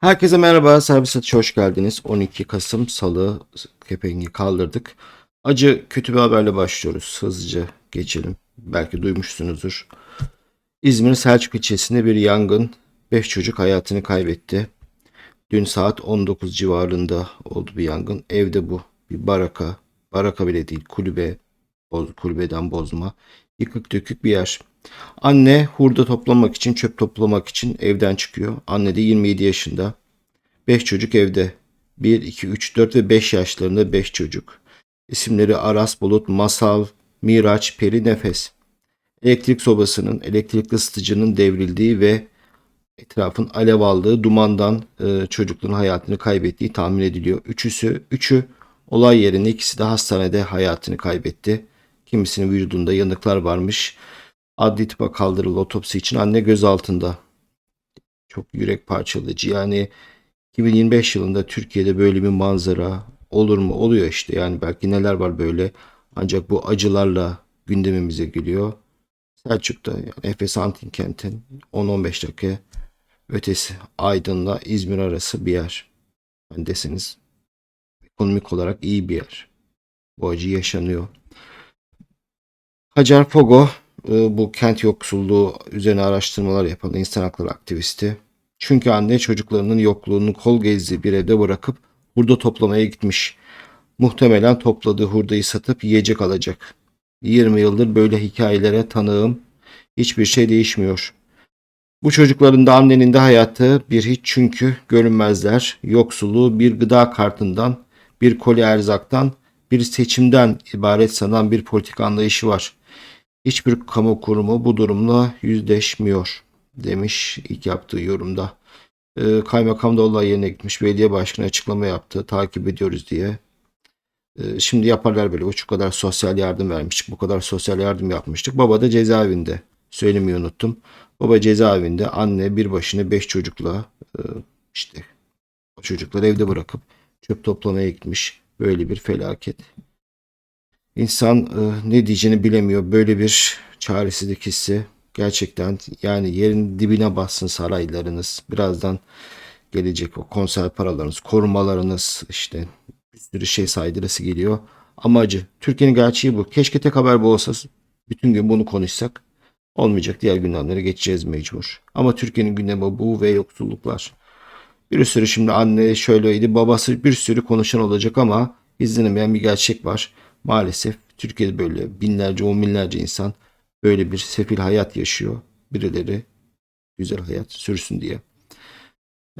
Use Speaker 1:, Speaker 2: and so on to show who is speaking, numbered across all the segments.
Speaker 1: Herkese merhaba, Servis Atış'a hoş geldiniz. 12 Kasım Salı kepengi kaldırdık. Acı kötü bir haberle başlıyoruz. Hızlıca geçelim. Belki duymuşsunuzdur. İzmir Selçuk ilçesinde bir yangın. 5 çocuk hayatını kaybetti. Dün saat 19 civarında oldu bir yangın. Evde bu. Bir baraka. Baraka bile değil. Kulübe. boz- Kulübeden bozma. Yıkık dökük bir yer. Anne hurda toplamak için, çöp toplamak için evden çıkıyor. Anne de 27 yaşında. 5 çocuk evde. 1, 2, 3, 4 ve 5 yaşlarında 5 çocuk. İsimleri Aras Bulut, Masal, Miraç, Peri, Nefes. Elektrik sobasının, elektrikli ısıtıcının devrildiği ve etrafın alev aldığı dumandan e, çocukların hayatını kaybettiği tahmin ediliyor. Üçüsü, üçü olay yerinde, ikisi de hastanede hayatını kaybetti. Kimisinin vücudunda yanıklar varmış. Adli tıpa kaldırıldı otopsi için anne gözaltında. Çok yürek parçalayıcı. Yani 2025 yılında Türkiye'de böyle bir manzara olur mu? Oluyor işte. Yani belki neler var böyle. Ancak bu acılarla gündemimize geliyor. Selçuk'ta yani Efes Antinkent'in 10-15 dakika ötesi Aydın'la İzmir arası bir yer. Hani deseniz ekonomik olarak iyi bir yer. Bu acı yaşanıyor. Hacer Pogo e, bu kent yoksulluğu üzerine araştırmalar yapan insan hakları aktivisti. Çünkü anne çocuklarının yokluğunu kol gezdiği bir evde bırakıp hurda toplamaya gitmiş. Muhtemelen topladığı hurdayı satıp yiyecek alacak. 20 yıldır böyle hikayelere tanığım. Hiçbir şey değişmiyor. Bu çocukların da annenin de hayatı bir hiç çünkü görünmezler. Yoksulluğu bir gıda kartından, bir koli erzaktan, bir seçimden ibaret sanan bir politik anlayışı var. Hiçbir kamu kurumu bu durumla yüzleşmiyor demiş ilk yaptığı yorumda. Ee, kaymakam da olay yerine gitmiş. Belediye başkanı açıklama yaptı. Takip ediyoruz diye. Ee, şimdi yaparlar böyle. Şu kadar sosyal yardım vermiştik. Bu kadar sosyal yardım yapmıştık. Baba da cezaevinde. Söylemeyi unuttum. Baba cezaevinde. Anne bir başına beş çocukla e, işte çocukları evde bırakıp çöp toplamaya gitmiş. Böyle bir felaket. İnsan e, ne diyeceğini bilemiyor. Böyle bir çaresizlik hissi gerçekten yani yerin dibine bassın saraylarınız. Birazdan gelecek o konser paralarınız, korumalarınız işte bir sürü şey saydırası geliyor. Amacı Türkiye'nin gerçeği bu. Keşke tek haber bu olsa bütün gün bunu konuşsak. Olmayacak diğer gündemlere geçeceğiz mecbur. Ama Türkiye'nin gündemi bu ve yoksulluklar. Bir sürü şimdi anne şöyleydi babası bir sürü konuşan olacak ama izlenemeyen bir gerçek var. Maalesef Türkiye'de böyle binlerce on binlerce insan böyle bir sefil hayat yaşıyor. Birileri güzel hayat sürsün diye.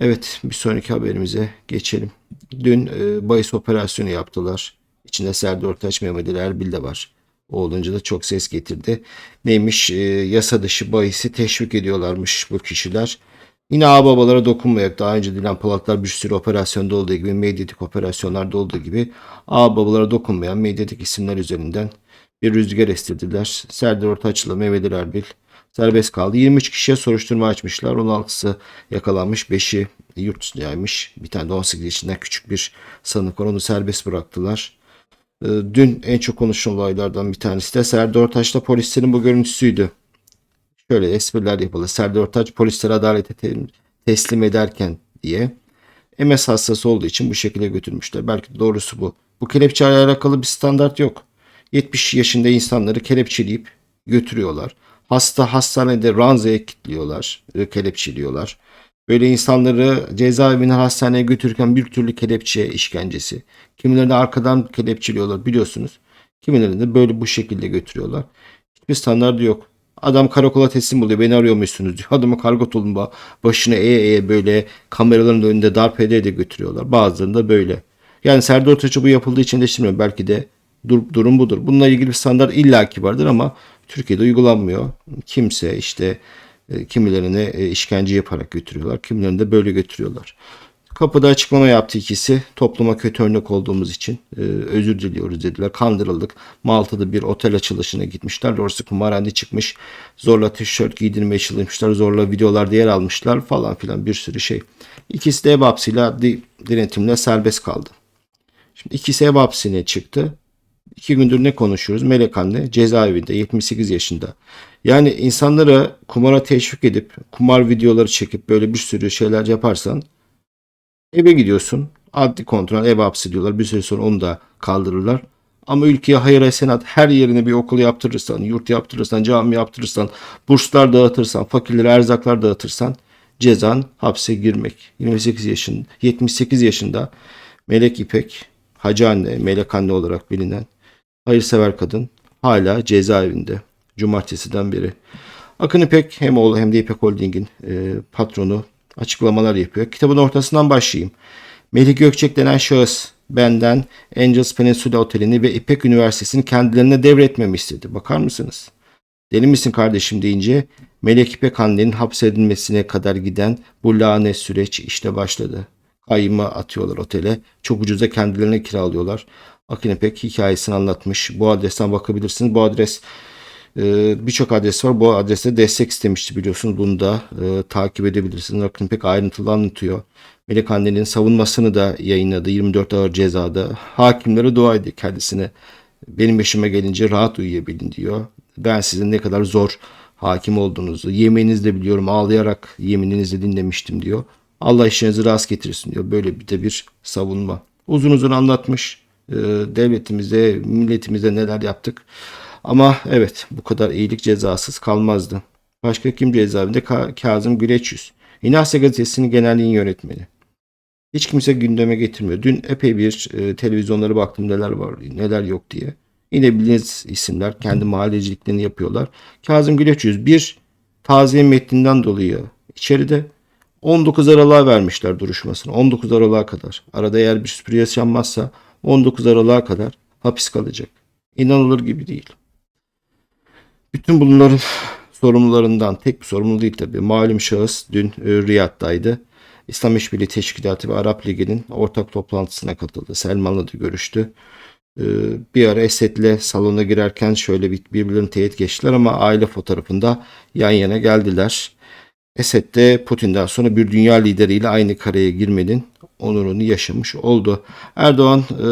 Speaker 1: Evet bir sonraki haberimize geçelim. Dün e, bahis operasyonu yaptılar. İçinde Serdar Ortaç, Mehmet Ali Erbil de var. O olunca da çok ses getirdi. Neymiş e, yasa dışı bahisi teşvik ediyorlarmış bu kişiler. Yine ağababalara dokunmayak. Daha önce Dilan Polatlar bir sürü operasyonda olduğu gibi, medyatik operasyonlarda olduğu gibi ağababalara dokunmayan medyatik isimler üzerinden bir rüzgar estirdiler. Serdar Ortaç'la Mehmet Erbil serbest kaldı. 23 kişiye soruşturma açmışlar. 16'sı yakalanmış. 5'i yurt dışındaymış. Bir tane de 18 yaşından küçük bir sanık var. Onu serbest bıraktılar. Ee, Dün en çok konuşulan olaylardan bir tanesi de Serdar Ortaç'la polislerin bu görüntüsüydü. Şöyle espriler yapıldı. Serdar Ortaç polisleri adalete te- teslim ederken diye. MS hastası olduğu için bu şekilde götürmüşler. Belki doğrusu bu. Bu kelepçeyle alakalı bir standart yok. 70 yaşında insanları kelepçeleyip götürüyorlar. Hasta hastanede ranzaya kilitliyorlar, e, kelepçeliyorlar. Böyle insanları cezaevinden hastaneye götürürken bir türlü kelepçe işkencesi. Kimilerini arkadan kelepçeliyorlar biliyorsunuz. Kimilerini de böyle bu şekilde götürüyorlar. Hiçbir standardı yok. Adam karakola teslim oluyor. Beni arıyormuşsunuz diyor. Adamı kargo tulumba başına eğe eğe böyle kameraların önünde darp ede ede götürüyorlar. Bazılarında böyle. Yani Serdar Ortaç'a bu yapıldığı için eleştirmiyorum. Belki de dur- durum budur. Bununla ilgili bir standart illaki vardır ama Türkiye'de uygulanmıyor. Kimse işte e, kimilerini e, işkence yaparak götürüyorlar. Kimilerini de böyle götürüyorlar. Kapıda açıklama yaptı ikisi. Topluma kötü örnek olduğumuz için e, özür diliyoruz dediler. Kandırıldık. Malta'da bir otel açılışına gitmişler. Orası kumarhane çıkmış. Zorla tişört giydirmeye çalışmışlar. Zorla videolarda yer almışlar falan filan bir sürü şey. İkisi de ev hapsiyle denetimle serbest kaldı. Şimdi ikisi ev hapsine çıktı. İki gündür ne konuşuyoruz? Melek anne cezaevinde 78 yaşında. Yani insanlara kumara teşvik edip kumar videoları çekip böyle bir sürü şeyler yaparsan Eve gidiyorsun. Adli kontrol, ev hapsi diyorlar. Bir süre sonra onu da kaldırırlar. Ama ülkeye hayır senat her yerine bir okul yaptırırsan, yurt yaptırırsan, cami yaptırırsan, burslar dağıtırsan, fakirlere erzaklar dağıtırsan cezan hapse girmek. 28 yaşında, 78 yaşında Melek İpek, Hacı Anne, Melek Anne olarak bilinen hayırsever kadın hala cezaevinde. Cumartesiden beri. Akın İpek hem oğlu hem de İpek Holding'in e, patronu açıklamalar yapıyor. Kitabın ortasından başlayayım. Melih Gökçek denen şahıs benden Angels Peninsula Oteli'ni ve İpek Üniversitesi'ni kendilerine devretmemi istedi. Bakar mısınız? Deli misin kardeşim deyince Melek İpek annenin hapsedilmesine kadar giden bu lanet süreç işte başladı. Kayyıma atıyorlar otele. Çok ucuza kendilerine kiralıyorlar. Akın İpek hikayesini anlatmış. Bu adresten bakabilirsiniz. Bu adres e, birçok adres var. Bu adreste destek istemişti biliyorsunuz. Bunu da e, takip edebilirsiniz. Akın İpek ayrıntılı anlatıyor. Melek annenin savunmasını da yayınladı 24 ağır cezada. Hakimlere dua ediyor kendisine. Benim yaşıma gelince rahat uyuyabilin diyor. Ben sizin ne kadar zor hakim olduğunuzu, yemeğinizde biliyorum ağlayarak yemininizi dinlemiştim diyor. Allah işinizi rast getirsin diyor. Böyle bir de bir savunma. Uzun uzun anlatmış. Ee, devletimize, milletimize neler yaptık. Ama evet bu kadar iyilik cezasız kalmazdı. Başka kim cezaevinde? Ka- Kazım Güleçyüz. İnasya Gazetesi'nin genelliğin yönetmeni. Hiç kimse gündeme getirmiyor. Dün epey bir e, televizyonlara baktım neler var neler yok diye. Yine bildiğiniz isimler kendi mahalleciliklerini yapıyorlar. Kazım Güleçyüz bir taziye metninden dolayı içeride 19 Aralık'a vermişler duruşmasını. 19 Aralık'a kadar. Arada eğer bir sürpriz yaşanmazsa 19 Aralık'a kadar hapis kalacak. İnanılır gibi değil. Bütün bunların sorumlularından tek bir sorumlu değil tabii. Malum şahıs dün e, Riyad'daydı. İslam İşbirliği Teşkilatı ve Arap Ligi'nin ortak toplantısına katıldı. Selman'la da görüştü. Ee, Bir ara Esed'le salona girerken şöyle bir birbirlerini teyit geçtiler ama aile fotoğrafında yan yana geldiler. Esed de Putin'den sonra bir dünya lideriyle aynı kareye girmenin onurunu yaşamış oldu. Erdoğan e,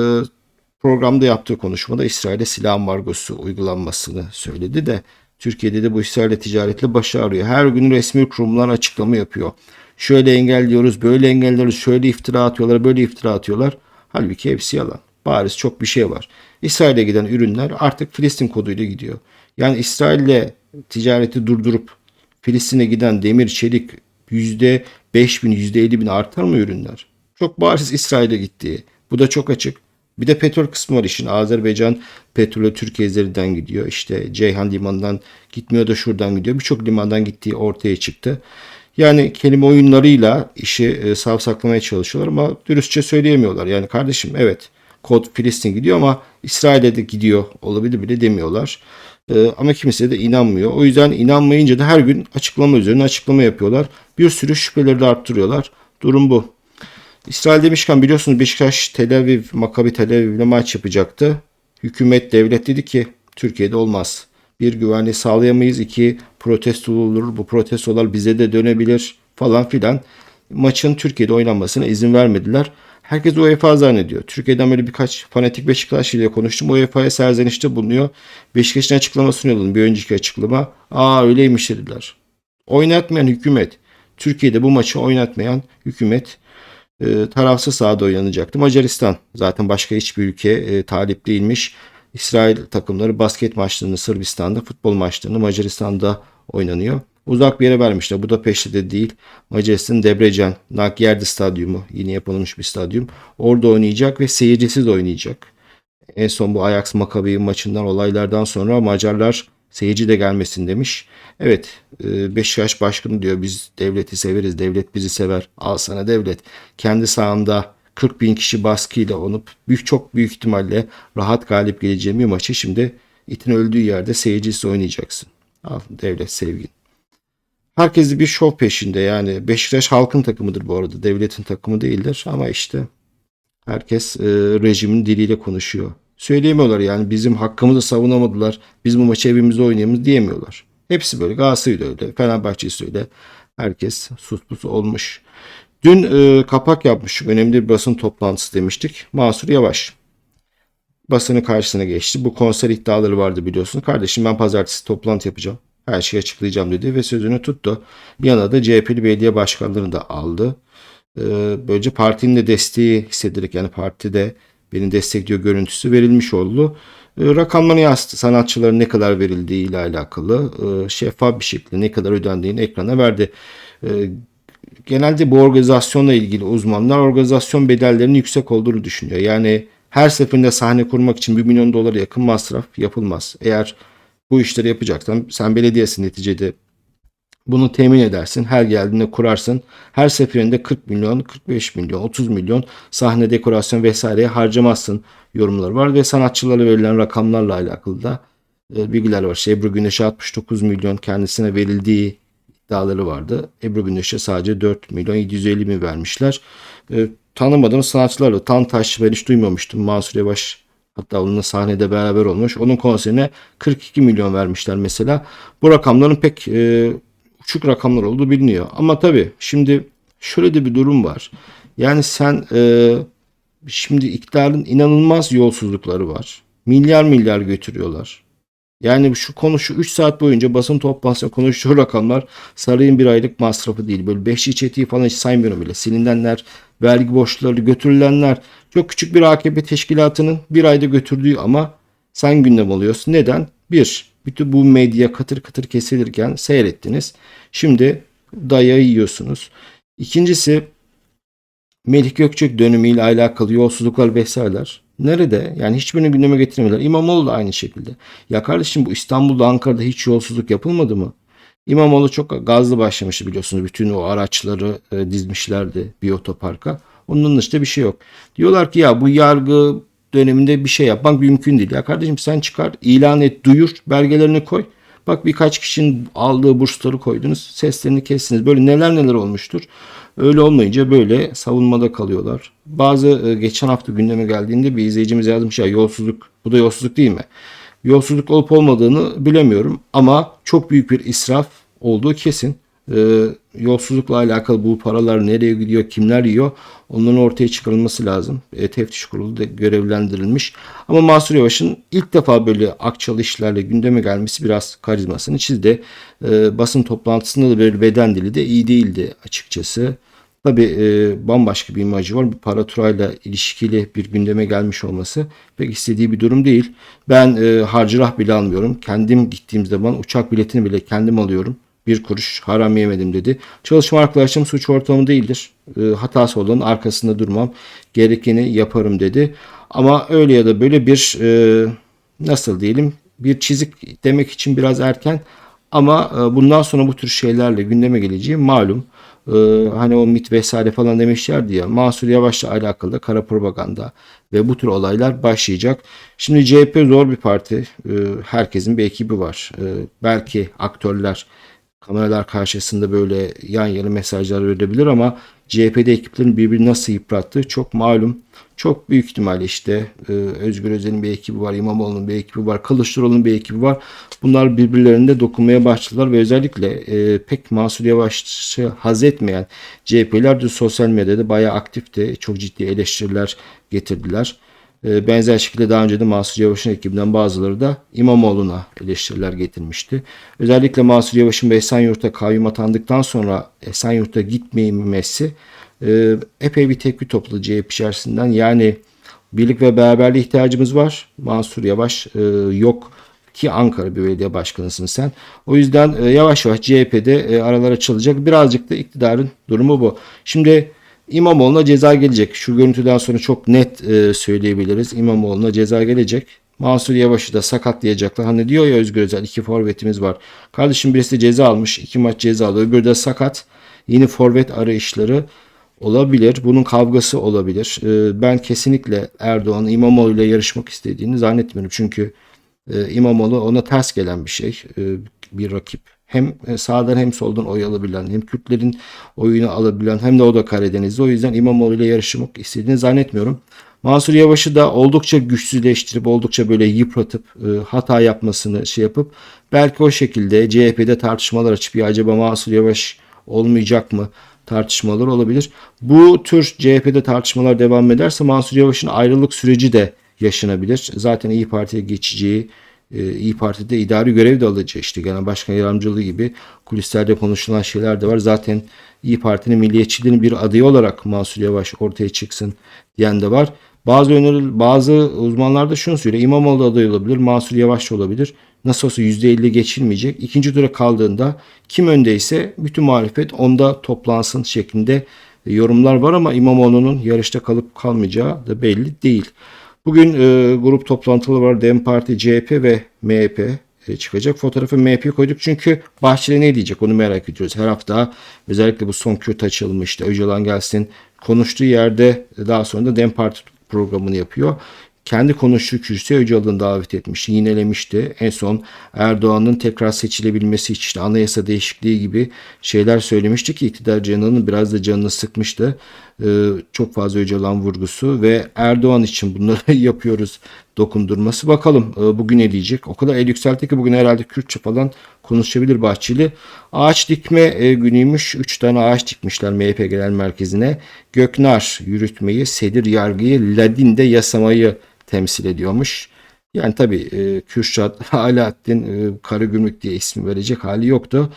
Speaker 1: programda yaptığı konuşmada İsrail'e silah ambargosu uygulanmasını söyledi de Türkiye'de de bu İsrail'le ticaretle başı ağrıyor. Her gün resmi kurumlar açıklama yapıyor. Şöyle engelliyoruz, böyle engelliyoruz, şöyle iftira atıyorlar, böyle iftira atıyorlar. Halbuki hepsi yalan. Bariz çok bir şey var. İsrail'e giden ürünler artık Filistin koduyla gidiyor. Yani İsrail'le ticareti durdurup Filistin'e giden demir, çelik %5 bin, %50 bin artar mı ürünler? Çok bariz İsrail'e gittiği. Bu da çok açık. Bir de petrol kısmı var işin. Azerbaycan petrolü Türkiye üzerinden gidiyor. İşte Ceyhan limanından gitmiyor da şuradan gidiyor. Birçok limandan gittiği ortaya çıktı. Yani kelime oyunlarıyla işi e, savsaklamaya çalışıyorlar ama dürüstçe söyleyemiyorlar. Yani kardeşim evet kod Filistin gidiyor ama İsrail'e de gidiyor olabilir bile demiyorlar. E, ama kimse de inanmıyor. O yüzden inanmayınca da her gün açıklama üzerine açıklama yapıyorlar. Bir sürü şüpheleri de arttırıyorlar. Durum bu. İsrail demişken biliyorsunuz Beşiktaş Tel Aviv, Maccabi Tel Aviv'le maç yapacaktı. Hükümet devlet dedi ki Türkiye'de olmaz. Bir güvenliği sağlayamayız. iki protesto olur. Bu protestolar bize de dönebilir falan filan. Maçın Türkiye'de oynanmasına izin vermediler. Herkes UEFA zannediyor. Türkiye'den böyle birkaç fanatik Beşiktaş ile konuştum. UEFA'ya serzenişte bulunuyor. Beşiktaş'ın açıklamasını yolladım. Bir önceki açıklama. Aa öyleymiş dediler. Oynatmayan hükümet. Türkiye'de bu maçı oynatmayan hükümet e, tarafsız sahada oynanacaktı. Macaristan zaten başka hiçbir ülke e, talip değilmiş. İsrail takımları basket maçlarını Sırbistan'da, futbol maçlarını Macaristan'da oynanıyor. Uzak bir yere vermişler. Budapeşte de değil. Macaristan Debrecen, Nagyerdi Stadyumu yeni yapılmış bir stadyum. Orada oynayacak ve seyircisiz oynayacak. En son bu Ajax Maccabi maçından olaylardan sonra Macarlar seyirci de gelmesin demiş. Evet e, Beşiktaş başkanı diyor biz devleti severiz. Devlet bizi sever. Al sana devlet. Kendi sahanda 40 bin kişi baskıyla olup büyük çok büyük ihtimalle rahat galip geleceğim bir maçı şimdi itin öldüğü yerde seyircisi oynayacaksın. Al devlet sevgin. Herkes bir şov peşinde yani Beşiktaş halkın takımıdır bu arada devletin takımı değildir ama işte herkes e, rejimin diliyle konuşuyor. Söyleyemiyorlar yani bizim hakkımızı savunamadılar biz bu maçı evimizde oynayalım diyemiyorlar. Hepsi böyle Galatasaray'ı da öyle Fenerbahçe'si öyle herkes sus pus olmuş. Dün e, kapak yapmış önemli bir basın toplantısı demiştik Mansur Yavaş basının karşısına geçti. Bu konser iddiaları vardı biliyorsun. Kardeşim ben pazartesi toplantı yapacağım. Her şeyi açıklayacağım dedi ve sözünü tuttu. Bir yana da CHP'li belediye başkanlarını da aldı. e, böylece partinin de desteği hissederek yani partide beni destekliyor görüntüsü verilmiş oldu. E, rakamları yansıttı. Sanatçıların ne kadar verildiği ile alakalı e, şeffaf bir şekilde ne kadar ödendiğini ekrana verdi. E, genelde bu organizasyonla ilgili uzmanlar organizasyon bedellerinin yüksek olduğunu düşünüyor. Yani her seferinde sahne kurmak için 1 milyon dolara yakın masraf yapılmaz. Eğer bu işleri yapacaksan sen belediyesin neticede bunu temin edersin. Her geldiğinde kurarsın. Her seferinde 40 milyon, 45 milyon, 30 milyon sahne dekorasyon vesaireye harcamazsın yorumları var ve sanatçılara verilen rakamlarla alakalı da e, bilgiler var. İşte Ebru Güneş'e 69 milyon kendisine verildiği iddiaları vardı. Ebru Güneş'e sadece 4 milyon 750 bin vermişler. E, tanımadığım sanatçılarla Tantaş ben hiç duymamıştım. Mansur Yavaş hatta onunla sahnede beraber olmuş. Onun konserine 42 milyon vermişler mesela. Bu rakamların pek e, uçuk rakamlar olduğu biliniyor. Ama tabii şimdi şöyle de bir durum var. Yani sen e, şimdi iktidarın inanılmaz yolsuzlukları var. Milyar milyar götürüyorlar. Yani şu konu şu 3 saat boyunca basın toplantısında konuştuğu rakamlar sarayın bir aylık masrafı değil. Böyle beşli çetiği falan hiç saymıyorum bile. Silinenler, vergi borçları götürülenler. Çok küçük bir AKP teşkilatının bir ayda götürdüğü ama sen gündem oluyorsun. Neden? Bir, bütün bu medya katır katır kesilirken seyrettiniz. Şimdi dayağı yiyorsunuz. İkincisi Melih Gökçek dönemiyle alakalı yolsuzluklar vesaireler nerede? Yani hiçbirini gündeme getirmediler. İmamoğlu da aynı şekilde. Ya kardeşim bu İstanbul'da Ankara'da hiç yolsuzluk yapılmadı mı? İmamoğlu çok gazlı başlamıştı biliyorsunuz. Bütün o araçları e, dizmişlerdi bir otoparka. Onun dışında bir şey yok. Diyorlar ki ya bu yargı döneminde bir şey yapmak mümkün değil. Ya kardeşim sen çıkar, ilan et, duyur, belgelerini koy. Bak birkaç kişinin aldığı bursları koydunuz, seslerini kestiniz. Böyle neler neler olmuştur. Öyle olmayınca böyle savunmada kalıyorlar. Bazı e, geçen hafta gündeme geldiğinde bir izleyicimiz yazmış ya yolsuzluk, bu da yolsuzluk değil mi? Yolsuzluk olup olmadığını bilemiyorum ama çok büyük bir israf olduğu kesin. Ee, yolsuzlukla alakalı bu paralar nereye gidiyor, kimler yiyor onların ortaya çıkarılması lazım. E, teftiş kurulu da görevlendirilmiş. Ama Mansur Yavaş'ın ilk defa böyle akçalı işlerle gündeme gelmesi biraz karizmasını çizdi. E, basın toplantısında da böyle beden dili de iyi değildi açıkçası. Tabi e, bambaşka bir imajı var. Bir para turayla ilişkili bir gündeme gelmiş olması pek istediği bir durum değil. Ben e, harcırah bile almıyorum. Kendim gittiğim zaman uçak biletini bile kendim alıyorum bir kuruş haram yemedim dedi. Çalışma arkadaşım suç ortamı değildir. E, hatası olan arkasında durmam. Gerekeni yaparım dedi. Ama öyle ya da böyle bir e, nasıl diyelim bir çizik demek için biraz erken ama e, bundan sonra bu tür şeylerle gündeme geleceği malum. E, hani o mit vesaire falan demişlerdi ya Mansur Yavaş'la alakalı da kara propaganda ve bu tür olaylar başlayacak. Şimdi CHP zor bir parti. E, herkesin bir ekibi var. E, belki aktörler kameralar karşısında böyle yan yana mesajlar verebilir ama CHP'de ekiplerin birbirini nasıl yıprattığı çok malum. Çok büyük ihtimalle işte e, Özgür Özel'in bir ekibi var, İmamoğlu'nun bir ekibi var, Kılıçdaroğlu'nun bir ekibi var. Bunlar birbirlerinde dokunmaya başladılar ve özellikle e, pek Mansur Yavaş'ı haz etmeyen CHP'ler de sosyal medyada bayağı aktifti. Çok ciddi eleştiriler getirdiler. Ee, benzer şekilde daha önce de Mansur Yavaş'ın ekibinden bazıları da İmamoğlu'na eleştiriler getirmişti. Özellikle Mansur Yavaş'ın Esenyurt'a kayyum atandıktan sonra Esenyurt'a gitmemesi e, epey bir tepki topladı CHP içerisinden. Yani birlik ve beraberliğe ihtiyacımız var. Mansur Yavaş e, yok ki Ankara belediye başkanısın sen. O yüzden e, yavaş yavaş CHP'de aralar açılacak. Birazcık da iktidarın durumu bu. Şimdi İmamoğlu'na ceza gelecek. Şu görüntüden sonra çok net e, söyleyebiliriz. İmamoğlu'na ceza gelecek. Mansur Yavaş'ı da sakatlayacaklar. Hani diyor ya Özgür Özel iki forvetimiz var. Kardeşim birisi ceza almış. iki maç ceza alıyor. Öbürü de sakat. Yeni forvet arayışları olabilir. Bunun kavgası olabilir. E, ben kesinlikle Erdoğan'ın İmamoğlu ile yarışmak istediğini zannetmiyorum. Çünkü e, İmamoğlu ona ters gelen bir şey. E, bir rakip hem e, sağdan hem soldan oy alabilen, hem Kürtlerin oyunu alabilen hem de o da Karadeniz'de. O yüzden İmamoğlu ile yarışmak istediğini zannetmiyorum. Mansur Yavaş'ı da oldukça güçsüzleştirip oldukça böyle yıpratıp e, hata yapmasını şey yapıp belki o şekilde CHP'de tartışmalar açıp ya acaba Mansur Yavaş olmayacak mı tartışmalar olabilir. Bu tür CHP'de tartışmalar devam ederse Mansur Yavaş'ın ayrılık süreci de yaşanabilir. Zaten İyi Parti'ye geçeceği e, İyi Parti'de idari görev de alacak işte genel başkan yardımcılığı gibi kulislerde konuşulan şeyler de var. Zaten İyi Parti'nin milliyetçiliğinin bir adayı olarak Mansur Yavaş ortaya çıksın diyen de var. Bazı öneri, bazı uzmanlar da şunu söylüyor. İmamoğlu aday olabilir, Mansur Yavaş olabilir. Nasıl olsa %50 geçilmeyecek. İkinci tura kaldığında kim öndeyse bütün muhalefet onda toplansın şeklinde yorumlar var ama İmamoğlu'nun yarışta kalıp kalmayacağı da belli değil. Bugün e, grup toplantıları var. DEM Parti, CHP ve MHP e, çıkacak. Fotoğrafı MHP koyduk çünkü Bahçeli ne diyecek onu merak ediyoruz. Her hafta özellikle bu son Kürt açılımı işte Öcalan gelsin konuştuğu yerde daha sonra da DEM Parti programını yapıyor. Kendi konuştuğu kürsüye Öcalan'ı davet etmişti, yinelemişti. En son Erdoğan'ın tekrar seçilebilmesi için işte anayasa değişikliği gibi şeyler söylemişti ki iktidar canının biraz da canını sıkmıştı. Ee, çok fazla Öcalan vurgusu ve Erdoğan için bunları yapıyoruz dokundurması. Bakalım e, bugün ne diyecek? O kadar el yükseltti ki bugün herhalde Kürtçe falan konuşabilir Bahçeli. Ağaç dikme e, günüymüş. 3 tane ağaç dikmişler MHP Genel Merkezi'ne. Göknar yürütmeyi, Sedir yargıyı, Ladin'de yasamayı temsil ediyormuş. Yani tabii e, Kürşat Alaaddin e, Karagümrük diye ismi verecek hali yoktu.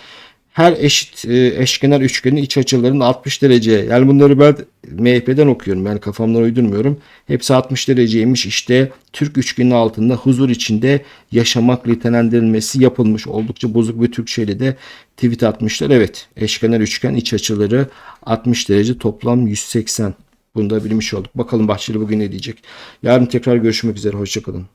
Speaker 1: Her eşit e, eşkenar üçgenin iç açılarının 60 derece. Yani bunları ben MHP'den okuyorum. Yani kafamdan uydurmuyorum. Hepsi 60 dereceymiş. İşte Türk üçgenin altında huzur içinde yaşamak nitelendirilmesi yapılmış. Oldukça bozuk bir Türkçeyle de tweet atmışlar. Evet eşkenar üçgen iç açıları 60 derece toplam 180. Bunu da bilmiş olduk. Bakalım Bahçeli bugün ne diyecek. Yarın tekrar görüşmek üzere. Hoşçakalın.